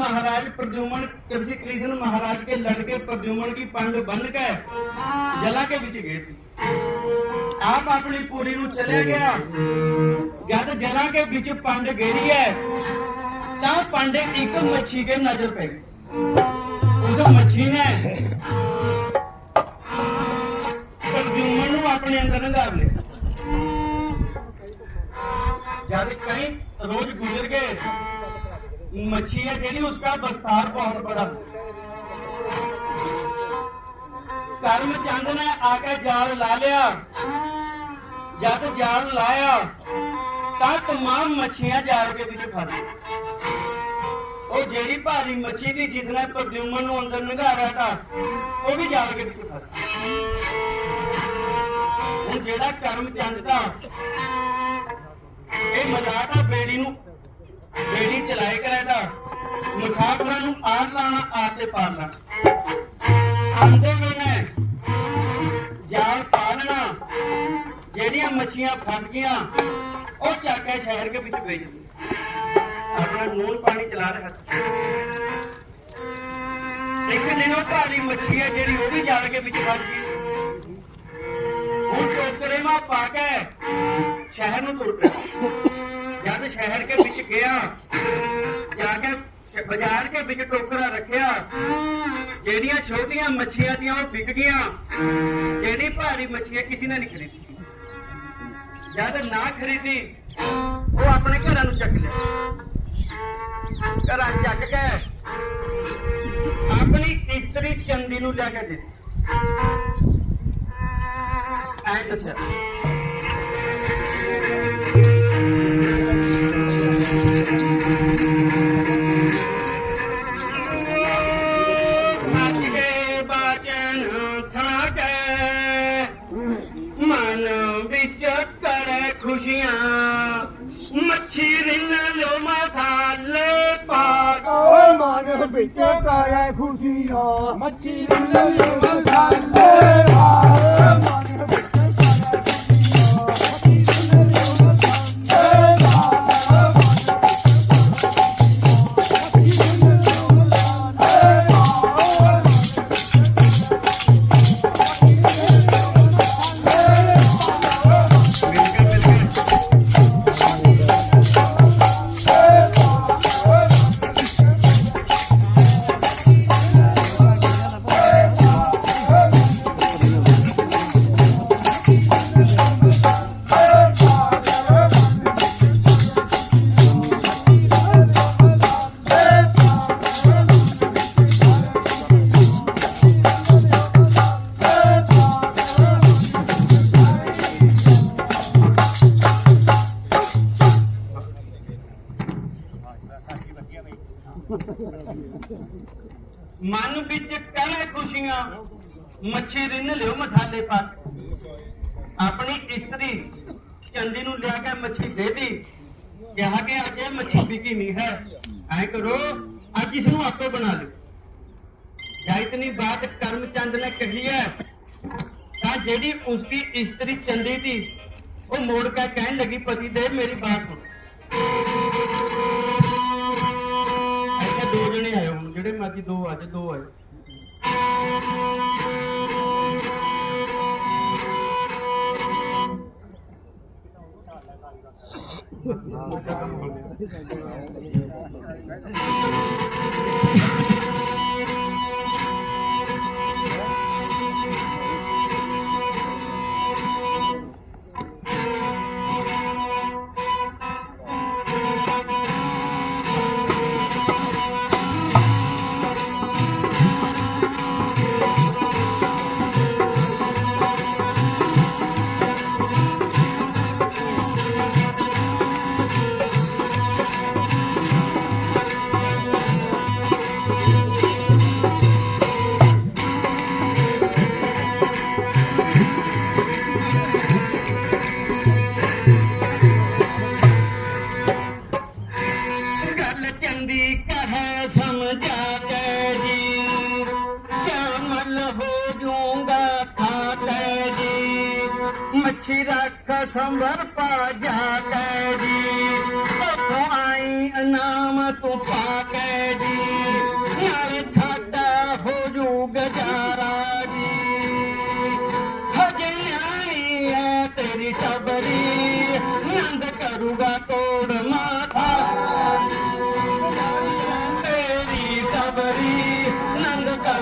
महाराज प्रद्युमन कृषि कृष्ण महाराज के लड़के प्रद्युमन की पंड बन के जला के बिच गए थे ਆਪ ਆਪਣੀ ਪੂਰੀ ਨੂੰ ਚਲੇ ਗਿਆ ਜਦ ਜਲਾ ਕੇ ਵਿੱਚ ਪੰਡ ਗੇਰੀ ਹੈ ਤਾਂ ਪੰਡ ਇੱਕ ਮੱਛੀ ਕੇ ਨਜ਼ਰ ਪੈ ਗਈ ਉਸ ਮੱਛੀ ਨੇ ਪ੍ਰਦਿਉਮਨ ਨੂੰ ਆਪਣੇ ਅੰਦਰ ਲੰਘਾ ਲਿਆ ਜਦ ਕਈ ਰੋਜ਼ ਗੁਜ਼ਰ ਗਏ मच्छी है ਜਿਹੜੀ उसका बस्तार बहुत बड़ा ਕਰਮ ਚੰਦ ਨੇ ਆ ਕੇ ਜਾਲ ਲਾ ਲਿਆ ਜਦ ਜਾਲ ਲਾਇਆ ਤਾਂ तमाम ਮੱਛੀਆਂ ਜਾਲ ਕੇ ਵਿੱਚ ਫਸ ਗਈਆਂ ਉਹ ਜਿਹੜੀ ਭਾਰੀ ਮੱਛੀ ਦੀ ਜਿਸ ਨੇ ਪ੍ਰਦਿਉਮਨ ਨੂੰ ਅੰਦਰ ਨਿਗਾਰਿਆ ਤਾਂ ਉਹ ਵੀ ਜਾਲ ਕੇ ਵਿੱਚ ਫਸ ਗਈ ਹੁਣ ਜਿਹੜਾ ਕਰਮ ਚੰਦ ਦਾ ਇਹ ਮਜ਼ਾਕ ਆ ਬੇੜੀ ਨੂੰ ਬੇੜੀ ਚਲਾਏ ਕਰਾਦਾ ਮੁਸਾਫਰਾਂ ਨੂੰ ਆਰ ਲਾਣਾ ਆਰ ਤੇ ਪਾਰ ਲਾਣਾ ਆਂਦੇ ਵੇਲੇ ਜਾਲ ਪਾਲਣਾ। ਜਿਹੜੀਆਂ ਮੱਛੀਆਂ ਫਸ ਗਈਆਂ, ਉਹ ਚੱਕ ਕੇ ਸ਼ਹਿਰ ਦੇ ਵਿੱਚ ਵੇਚ ਆਪਣਾ ਨੂਨ ਪਾਣੀ ਚਲਾ ਰਿਹਾ ਇੱਕ ਦਿਨ ਉਹ ਭਾਰੀ ਮੱਛੀ ਹੈ ਜਿਹੜੀ ਉਹ ਵੀ ਜਾਲ ਕੇ ਵਿੱਚ ਫਸ ਗਈ। ਹੁਣ ਟੋਕਰੇ ਮਾ ਪਾ ਕੇ ਸ਼ਹਿਰ ਨੂੰ ਤੁਰ ਪਿਆ। ਜਦ ਸ਼ਹਿਰ ਕੇ ਵਿੱਚ ਗਿਆ, ਜਾ ਕੇ ਬਾਜ਼ਾਰ ਕੇ ਵਿੱਚ ਟੋਕਰਾ ਰੱਖਿਆ, ਜਿਹੜੀਆਂ ਛੋਟੀਆਂ ਮੱਛੀਆਂ ਦੀਆਂ ਉਹ ਵਿਕ ਗਈਆਂ, ਜਿਹੜੀ ਭਾਰੀ ਮੱਛੀਆਂ ਕਿਸੇ ਨੇ ਨਹੀਂ ਖਰੀਦੀ। ਜਦ ਨਾ ਖਰੀਦੀ, ਉਹ ਆਪਣੇ ਘਰਾਂ ਨੂੰ ਚੱਕ ਲਿਆ। ਘਰਾਂ ਚੱਕ ਕੇ ਆਪਣੀ ਇਸਤਰੀ ਚੰਦੀ ਨੂੰ ਲੈ ਕੇ ਦਿੱਤੀ। ਐਂ ਦੱਸਿਆ। ਵਿੱਚ ਕਰੇ ਖੁਸ਼ੀਆਂ, ਮੱਛੀ ਰਿੰਨ ਲੋ ਮਸਾਲੇ ਪਾ ਮਨ ਵਿੱਚ ਕਰੇ ਮੱਛੀ ਲੱਲੇ ਮਸਾਲੇ ਓ ਕਰੇ ਮੱਛੀ ਰਿੰਨ ਲਿਓ ਮਸਾਲੇ ਪਾ ਆਪਣੀ ਇਸਤਰੀ ਚੰਦੀ ਨੂੰ ਲਿਆ ਕੇ ਮੱਛੀ ਦੇ ਦੀ। ਕਿਹਾ ਕਿ ਅੱਜ ਇਹ ਮੱਛੀ ਵਿਕੀ ਨਹੀਂ ਹੈ। ਐ ਕਰੋ, ਅੱਜ ਇਸ ਨੂੰ ਆਪੇ ਬਣਾ ਲਿਓ। ਜਾਂ ਇਤਨੀ ਬਾਤ ਕਰਮਚੰਦ ਨੇ ਕਹੀ ਹੈ, ਤਾਂ ਜਿਹੜੀ ਉਸਦੀ ਇਸਤਰੀ ਚੰਦੀ ਦੀ, ਉਹ ਮੋੜ ਕੇ ਕਹਿਣ ਲੱਗੀ, ਪਤੀ ਦੇ, ਮੇਰੀ ਬਾਤ ਸੁਣ। ਇੱਥੇ ਦੋ ਜਣੇ ਆਏ ਹੁਣ, ਜਿਹੜੇ ਮਰਜ਼ੀ ਦੋ ਅੱਜ ਦੋ ਆਏ ਗੱਲ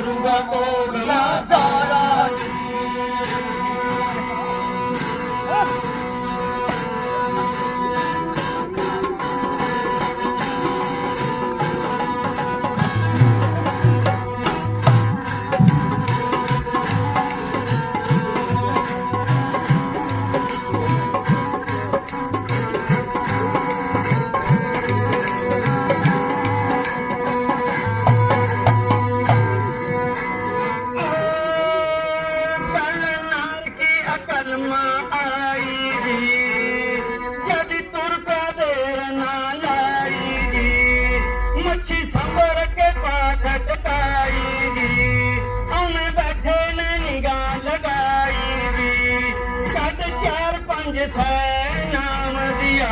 Coca-Cola ਸੈਨਾਮ ਦਿਆ।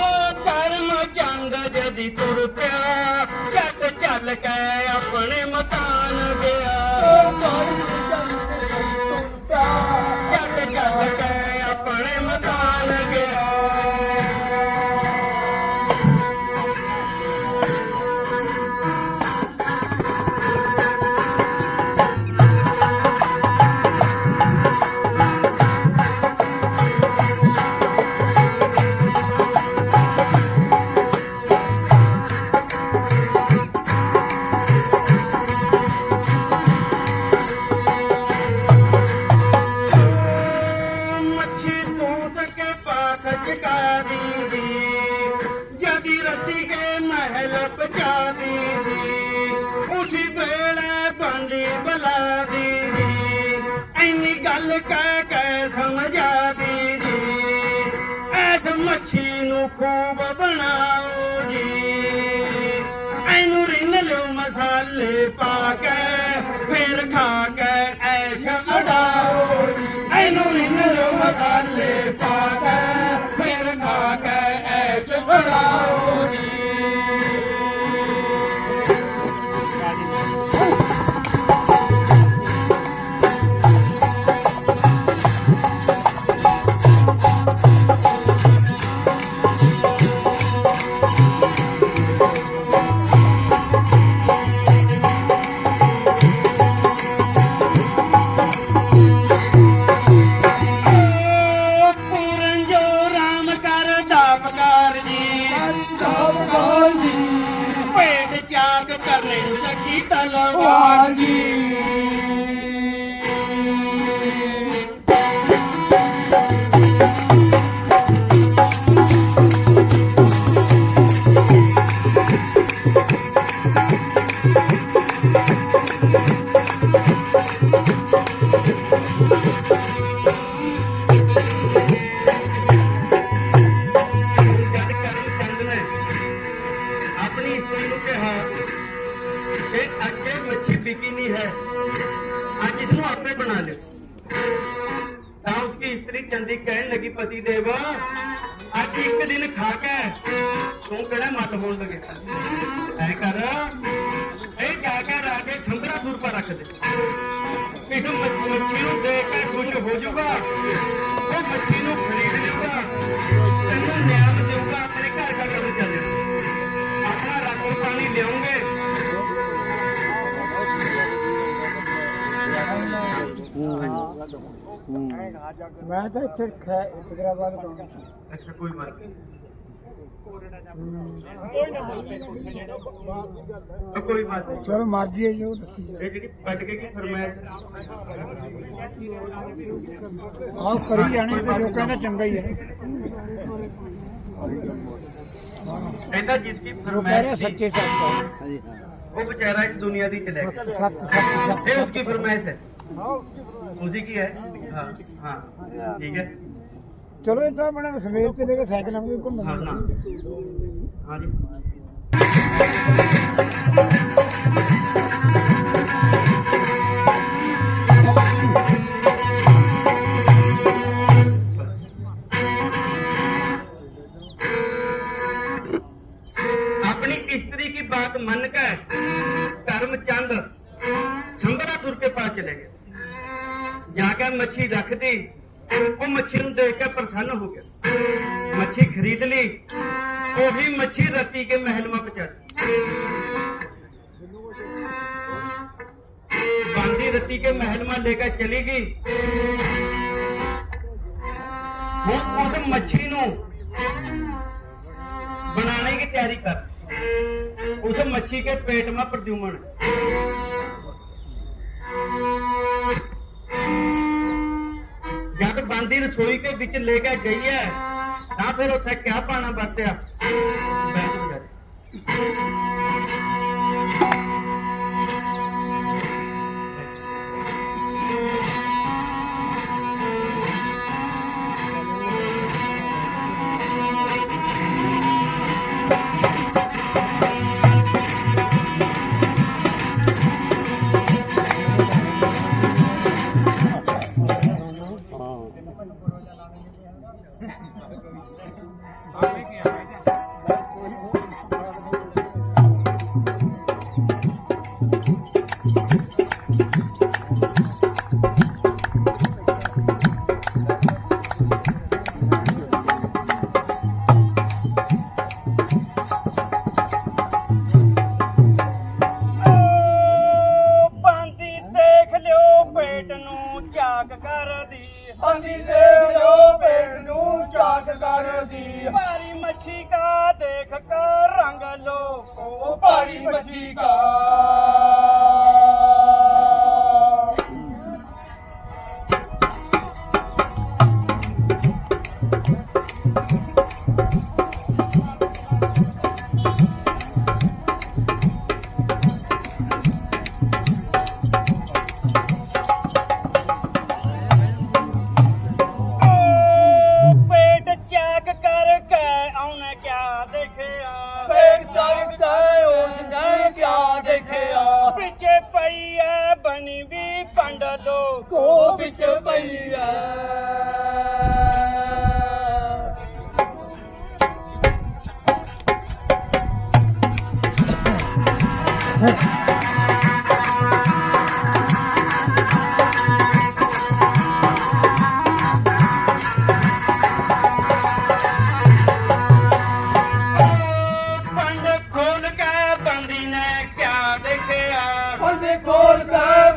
ਓ ਕਰਮ ਚੰਦ ਜਦੀ ਤੁਰ ਪਿਆ, ਚੱਕ ਚੱਲ ਕੇ ਆਪਣੇ ਮਤਾਨ ਗਿਆ ਓ ਚੱਲ ਕੇ ਮੈਂ ਤਾਂ ਇੱਥੇ ਖੈਦਰਾਬਾਦ ਤੋਂ। ਅੱਛਾ ਕੋਈ ਬਾਤ ਕੋਈ ਬਾਤ ਨਹੀਂ ਚਲੋ ਮਰਜ਼ੀ ਹੈ ਜੋ ਦੱਸੀ ਇਹ ਜਿਹੜੀ ਪਟ ਕੇ ਕੀ ਫਰਮਾਇਸ਼ ਆਹ ਕਰੀ ਜਾਣੇ ਤੇ ਜੋ ਚੰਗਾ ਹੀ ਹੈ। ਕਹਿੰਦਾ ਜਿਸ ਕੀ ਫਰਮਾਇਸ਼ ਸੱਚੇ ਸੱਚ ਉਹ ਵਿਚਾਰਾ ਇਸ ਦੁਨੀਆ ਦੀ ਚਲੇ ਸੱਚ ਸੱਚ ਇਹ ਉਸकी ਫਰਮਾਇਸ਼ ਹੈ। ਹਾਂ ਉਸकी ਫਰਮਾਇਸ਼। ਹੈ? ਹਾਂ ਹਾਂ ਠੀਕ ਚਲੋ ਇਦਾਂ ਬਣਾ ਸਵੇਰ ਤੇ ਲੈ ਕੇ ਸਾਈਕਲ ਆਉਂਗੇ ਘੁੰਮਣ ਹਾਂ ਹਾਂ। ਹਾਂਜੀ। खाने की तैयारी कर उस मच्छी के पेट में प्रद्युमन जब बांदी रसोई के बीच लेके गई है ना फिर उसे क्या पाना बरत्या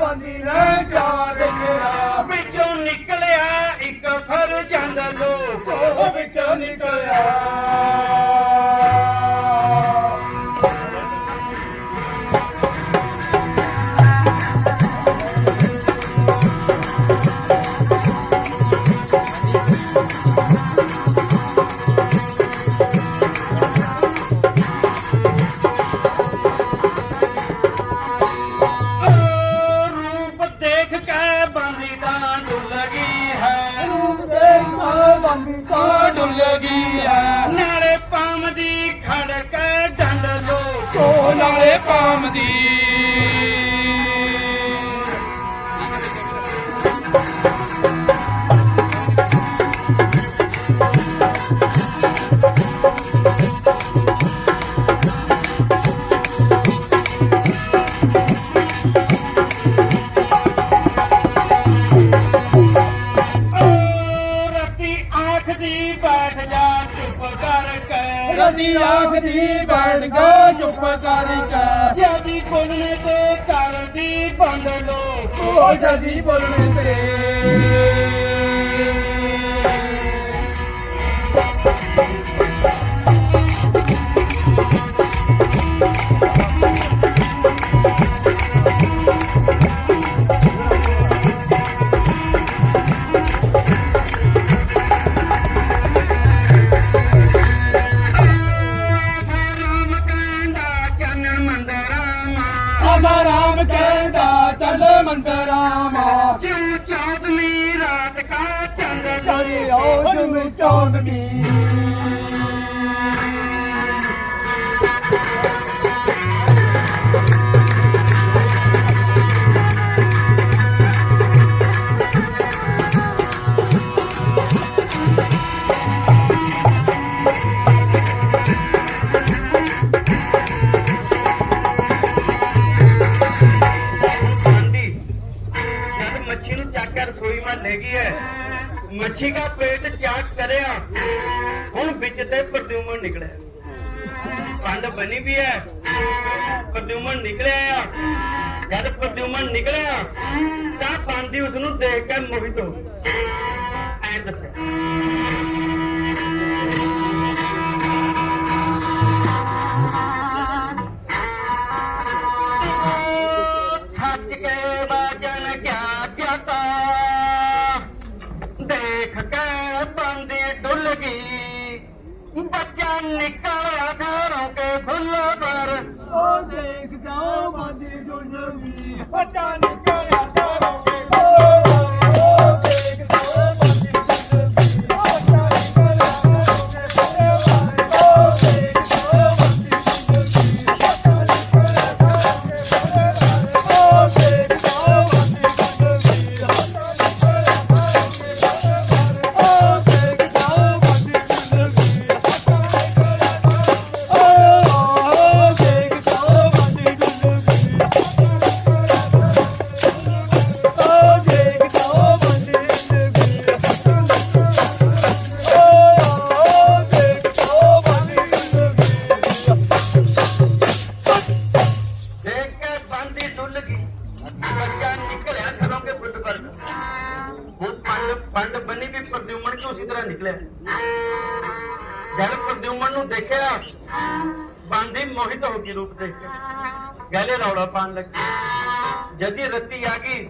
ਬੰਦੀ ਨੇ ਕਿਆ ਦੇਖਿਆ ਵਿੱਚੋਂ ਨਿਕਲਿਆ ਇੱਕ ਫਰ ਜੰਦ ਲੋ ਉਹ ਵਿੱਚੋਂ ਨਿਕਲਿਆ। ਸੋ ਨਾਲੇ ਪਾਮ ਦੀ। ਰਤੀ ਕਰਕੇ ਰਦੀ ਆਖ ਦੀ ਬੈਠ ਕੇ ਚੁੱਪ ਕਰ ਕੇ ਜਦੀ ਬੋਲਣੇ ਤੇ ਕਰਦੀ ਬੰਦ ਲੋ। ਉਹ ਜਦੀ ਬੋਲਣੇ ਤੇ। ਰਾਮ ਮੱਛੀ ਦਾ ਪੇਟ ਚਾਟ ਕਰਿਆ, ਹੁਣ ਵਿੱਚ ਤੇ ਪ੍ਰਦੂਮਣ ਨਿਕਲਿਆ। ਪੰਡ ਬਣੀ ਵੀ ਹੈ, ਪ੍ਰਦੂਮਣ ਨਿਕਲਿਆ ਆ। ਜਦ ਪ੍ਰਦੂਮਣ ਨਿਕਲਿਆ, ਤਾਂ ਪੰਡ ਦੀ ਉਸ ਨੂੰ ਦੇਖ ਕੇ ਮੋਹਿਤ ਹੋ ਗਿਆ ਐ ਦੱਸਿਆ। ਨਿਕਲਿਆ ਜਾਣਾ ਕੇ ਭੁੱਲਾ ਪਰ। ਉਹ ਦੇਖ ਜਾ ਬਾਜੀ ਡੁੱਲ ਗਈ ਪਤਾ ਨਿਕਲਿਆ ਦੇਖਿਆ? ਬੰਦੀ ਮੋਹਿਤ ਹੋ ਗਈ ਰੂਪ ਦੇਖ ਕੇ। ਗਲੇ ਰੌਲਾ ਪਾਣ ਲੱਗੀ। ਜਦੀ ਰੱਤੀ ਆ ਗਈ,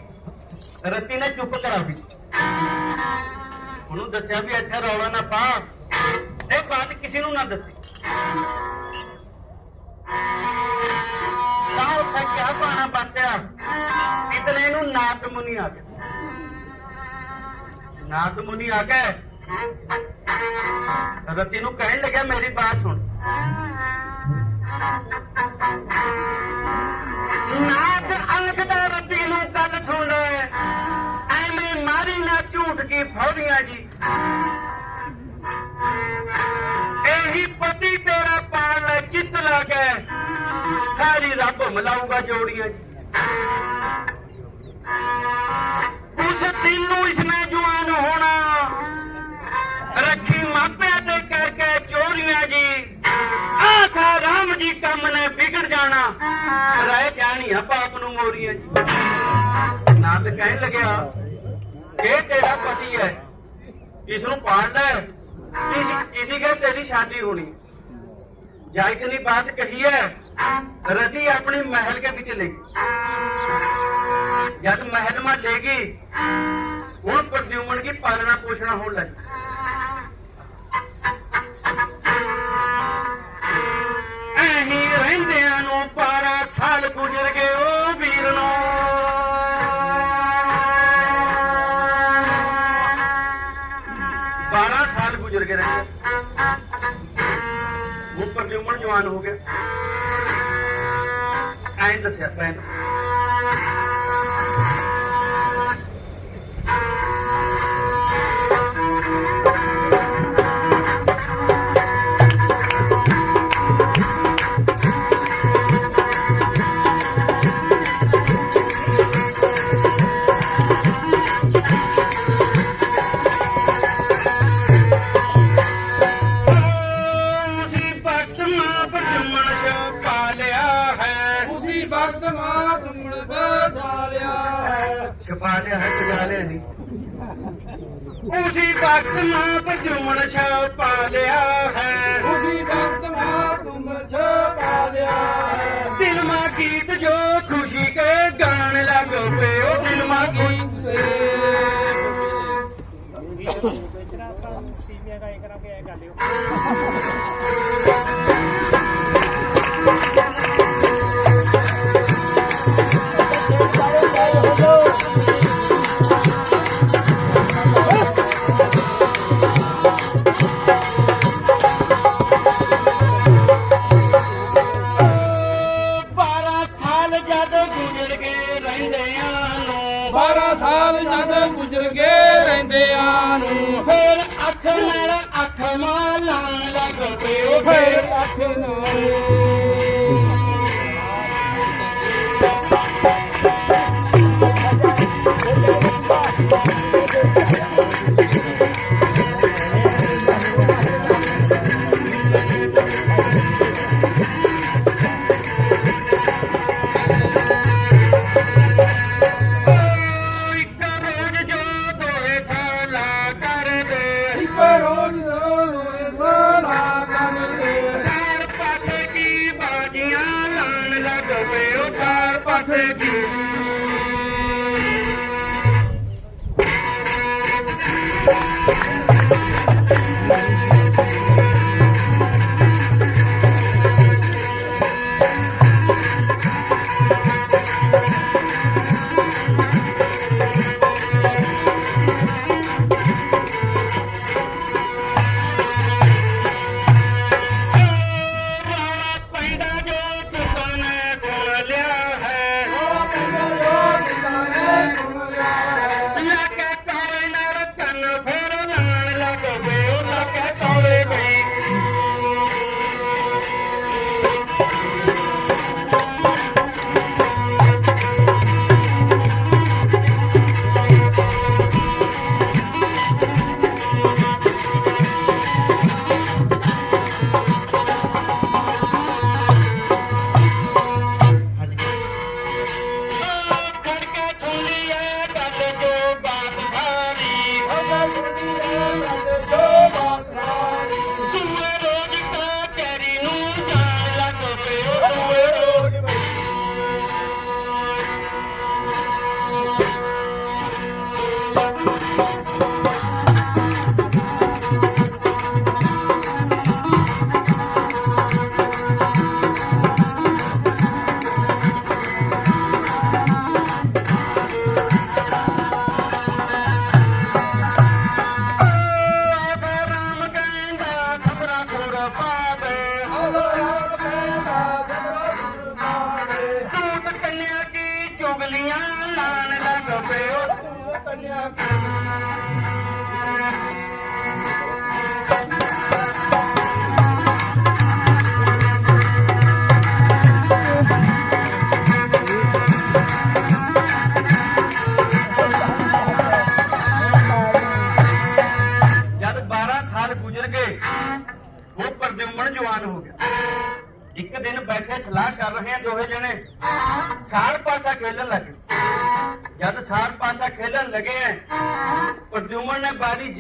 ਰੱਤੀ ਨੇ ਚੁੱਪ ਕਰਾ ਦਿੱਤੀ ਉਹਨੂੰ ਦੱਸਿਆ ਵੀ ਇੱਥੇ ਰੌਲਾ ਨਾ ਪਾ। ਇਹ ਬਾਤ ਕਿਸੇ ਨੂੰ ਨਾ ਦੱਸੀ। ਤਾਂ ਉੱਥੇ ਕਿਆ ਪਾਣਾ ਬਾਤਿਆ? ਇਤਨੇ ਨੂੰ ਨਾਤ ਮੁਨੀ ਆ ਗਿਆ ਨਾਥ ਮੁਨੀ ਆ ਗਿਆ ਰਤੀ ਨੂੰ ਕਹਿਣ ਲੱਗਿਆ, ਮੇਰੀ ਬਾਤ ਸੁਣ। ਨਾਥ ਅਲਖਦਾ ਰਤੀ ਨੂੰ, ਗੱਲ ਸੁਣ ਐਵੇਂ ਮਾਰੀ ਨਾ ਝੂਠ ਕੀ ਫੌੜੀਆਂ ਜੀ। ਇਹੀ ਪਤੀ ਤੇਰਾ ਪਾਲ ਲੈ ਚਿੱਤ ਲਾ ਕੇ। ਸਾਰੀ ਰੱਬ ਮਿਲਾਊਗਾ ਜੋੜੀਆਂ ਜੀ। ਉਸ ਦਿਨ ਨੂੰ ਇਸਨੇ ਜਵਾਨ ਹੋਣਾ। ਰੱਖੀ ਮਾਪਿਆਂ ਤੇ ਕਰਕੇ ਚੋਰੀਆਂ ਜੀ। ਆਸਾ ਰਾਮ ਜੀ ਕੰਮ ਨੇ ਵਿਗੜ ਜਾਣਾ। ਰਹਿ ਜਾਣੀਆਂ ਪਾਪ ਨੂੰ ਮੋਰੀਆਂ ਜੀ। ਨੰਦ ਕਹਿਣ ਲੱਗਿਆ, ਇਹ ਤੇਰਾ ਪਤੀ ਹੈ। ਇਸ ਨੂੰ ਪਾਲਦਾ ਇਸ, ਇਸੀ ਕੇ ਤੇਰੀ ਸ਼ਾਦੀ ਹੋਣੀ। ਜਾਇਕ ਨੇ ਬਾਤ ਕਹੀ ਹੈ ਰਤੀ ਆਪਣੇ ਮਹਿਲ ਕੇ ਵਿੱਚ ਲੈ ਜਦ ਮਹਿਲ ਮਾ ਲੈ ਗਈ, ਹੁਣ ਪ੍ਰਦਿਉਮਨ ਕੀ ਪਾਲਣਾ ਪੋਸ਼ਣਾ ਹੋਣ ਲੱਗੀ। ਅਹੀਂ ਰਹਿੰਦਿਆਂ ਨੂੰ ਪਾਰਾ ਸਾਲ ਗੁਜ਼ਰ ਗਏ ਉਹ ਵੀਰ ਨੂੰ। ਬਾਰਾ ਸਾਲ ਗੁਜ਼ਰ ਗਏ ਰਹੇ ਉੱਪਰ ਦੀ ਉਮਰ ਜਵਾਨ ਹੋ ਗਿਆ। ਐਂ ਦੱਸਿਆ ਤੈਨੂੰ ਉਸੀ ਵਕਤ ਮਾਂ ਪ੍ਰਜਮਨ ਸ਼ੋ ਪਾਲਿਆ ਹੈ ਉਸੀ ਵਕਤ ਮਾਂ ਤੁਮ ਛਪਾਲਿਆ ਹੈ ਦਿਲ ਮਾ ਗੀਤ ਜੋ ਖੁਸ਼ੀ ਕੇ ਗਾਣ ਲੱਗੋ ਪਿਓ ਦਿਲ ਮਾ ਗੀਤ ਬਾਰਾਂ 앞에 나의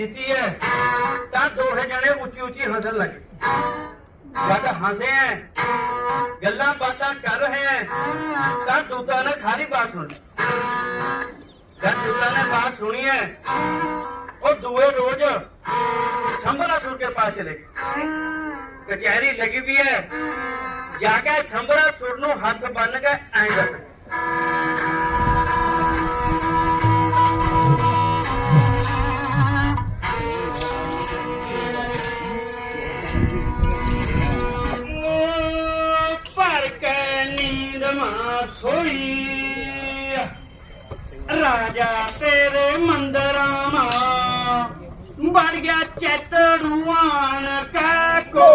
ਨੇ ਹੈ, ਤਾਂ ਦੋਵੇਂ ਜਣੇ ਉੱਚੀ ਉੱਚੀ ਹੱਸਣ ਲੱਗੇ ਜਦ ਹੱਸੇ ਗੱਲਾਂ ਬਾਤਾਂ ਕਰ ਰਹੇ ਐ, ਤਾਂ ਦੂਤਾ ਨੇ ਸਾਰੀ ਬਾਤ ਸੁਣੀ ਜਦ ਦੂਤਾ ਨੇ ਬਾਤ ਸੁਣੀ ਹੈ ਉਹ ਦੂਏ ਰੋਜ਼ ਸੰਭਰਾ ਸੁਰ ਕੇ ਪਾਸ ਚਲੇ ਗਏ। ਕਚਹਿਰੀ ਲੱਗੀ ਵੀ ਹੈ ਜਾ ਕੇ ਸੰਭਰਾ ਸੁਰ ਨੂੰ ਹੱਥ ਬੰਨ ਕੇ ਐਂ ਦੱਸ ਸੋਈ। ਰਾਜਾ ਤੇਰੇ ਮੰਦਰਾਂ ਮਾ ਵੜ ਗਿਆ ਚਿੱਤ ਰੂਆਨ ਕੈ। ਕੋ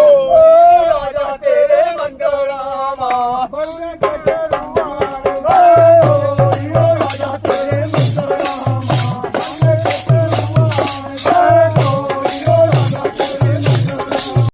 ਰਾਜਾ ਤੇਰੇ ਮੰਦਰਾਂ ਮਾ ਵੜ ਗਿਆ